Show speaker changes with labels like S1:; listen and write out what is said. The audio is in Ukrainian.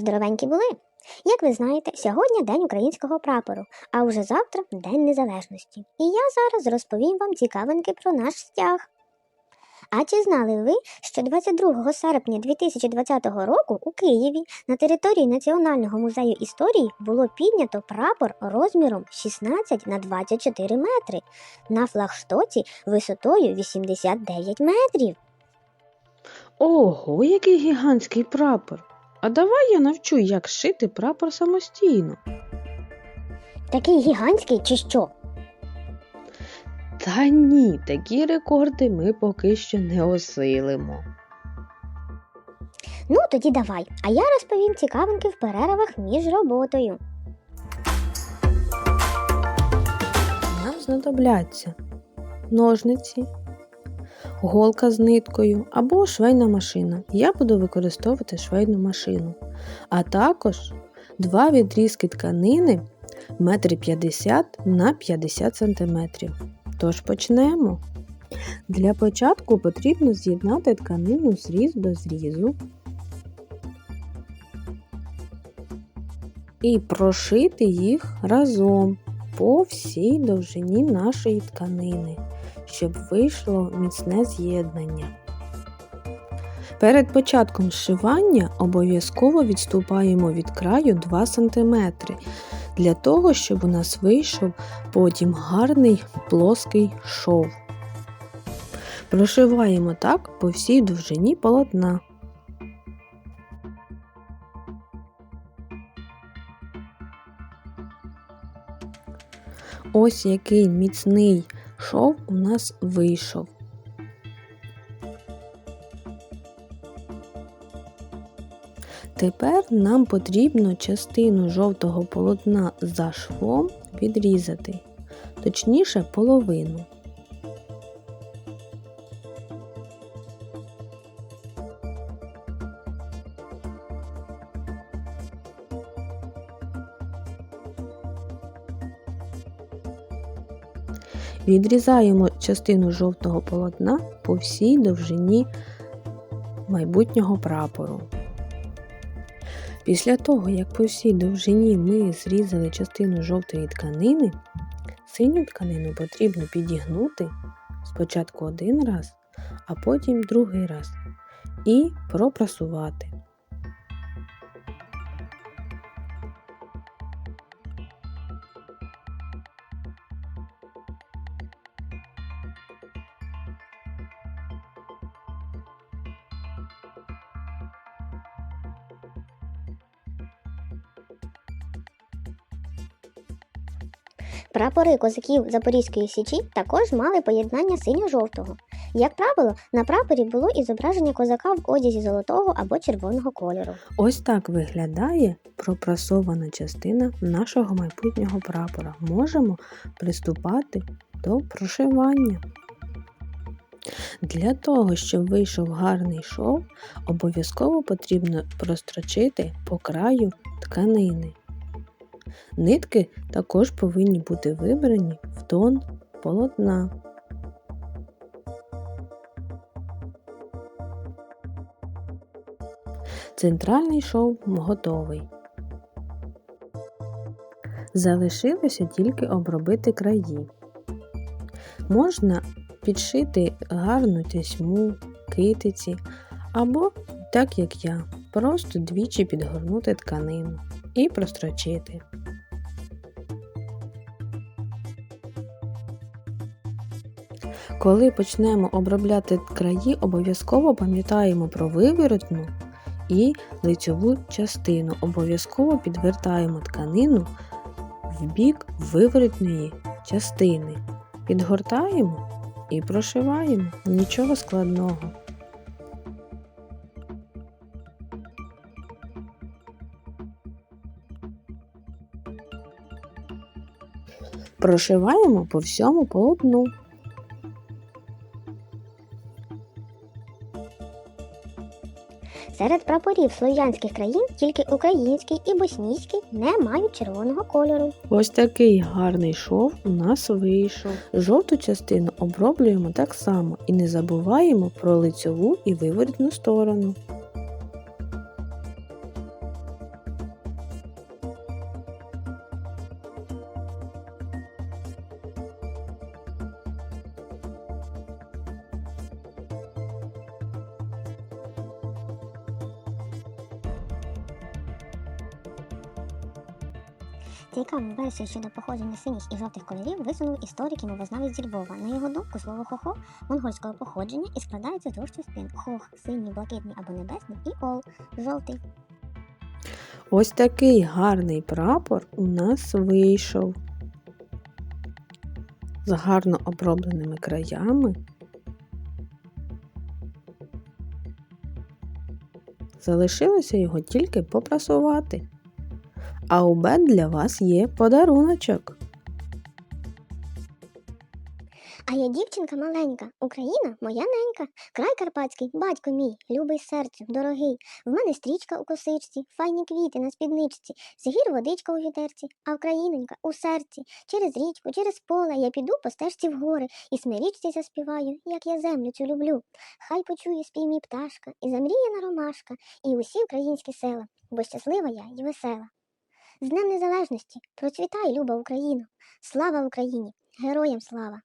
S1: Здоровенькі були. Як ви знаєте, сьогодні День українського прапору, а уже завтра День Незалежності. І я зараз розповім вам цікавинки про наш стяг. А чи знали ви, що 22 серпня 2020 року у Києві на території Національного музею історії було піднято прапор розміром 16 на 24 метри на флагштоці висотою 89 метрів?
S2: Ого, який гігантський прапор! А давай я навчу, як шити прапор самостійно.
S1: Такий гігантський чи що?
S2: Та ні, такі рекорди ми поки що не осилимо.
S1: Ну, тоді давай. А я розповім цікавинки в перервах між роботою.
S2: Нам знадобляться ножниці, голка з ниткою або швейна машина. Я буду використовувати швейну машину. А також два відрізки тканини 1,50 м на 50 см. Тож почнемо. Для початку потрібно з'єднати тканину зріз до зрізу і прошити їх разом по всій довжині нашої тканини, щоб вийшло міцне з'єднання. Перед початком зшивання обов'язково відступаємо від краю 2 см для того, щоб у нас вийшов потім гарний плоский шов. Прошиваємо так по всій довжині полотна. Ось який міцний шов у нас вийшов. Тепер нам потрібно частину жовтого полотна за швом відрізати, точніше половину. Відрізаємо частину жовтого полотна по всій довжині майбутнього прапору. Після того, як по всій довжині ми зрізали частину жовтої тканини, синю тканину потрібно підігнути спочатку один раз, а потім другий раз і пропрасувати.
S1: Прапори козаків Запорізької січі також мали поєднання синьо-жовтого. Як правило, на прапорі було і зображення козака в одязі золотого або червоного кольору.
S2: Ось так виглядає пропрасована частина нашого майбутнього прапора. Можемо приступати до прошивання. Для того, щоб вийшов гарний шов, обов'язково потрібно прострочити по краю тканини. Нитки також повинні бути вибрані в тон полотна. Центральний шов готовий. Залишилося тільки обробити краї. Можна підшити гарну тясьму, китиці або, так як я, просто двічі підгорнути тканину і прострочити. Коли почнемо обробляти краї, обов'язково пам'ятаємо про виворотну і лицьову частину. Обов'язково підвертаємо тканину в бік виворотної частини. Підгортаємо і прошиваємо. Нічого складного. Прошиваємо по всьому полотну.
S1: Серед прапорів слов'янських країн тільки український і боснійський не мають червоного кольору.
S2: Ось такий гарний шов у нас вийшов. Жовту частину оброблюємо так само і не забуваємо про лицьову і виворітну сторону.
S1: Цікаву версію щодо походження синіх і жовтих кольорів висунув історик і мовознавець зі Львова. На його думку, слово хохо монгольського походження і складається з двох частин: хох, синій, блакитний або небесний, і ол жовтий.
S2: Ось такий гарний прапор у нас вийшов. З гарно обробленими краями. Залишилося його тільки попрасувати. А у бед для вас є подаруночок.
S1: А я дівчинка маленька, Україна моя ненька, край карпатський, батько мій, любий серцю, дорогий. В мене стрічка у косичці, файні квіти на спідничці, згір водичка у відерці, а Українонька у серці. Через річку, через поле я піду по стежці в гори і смирічці заспіваю, як я землю цю люблю. Хай почує спів мій пташка, і замріяна ромашка, і усі українські села, бо щаслива я і весела. З Днем Незалежності процвітай, люба Україна! Слава Україні! Героям слава!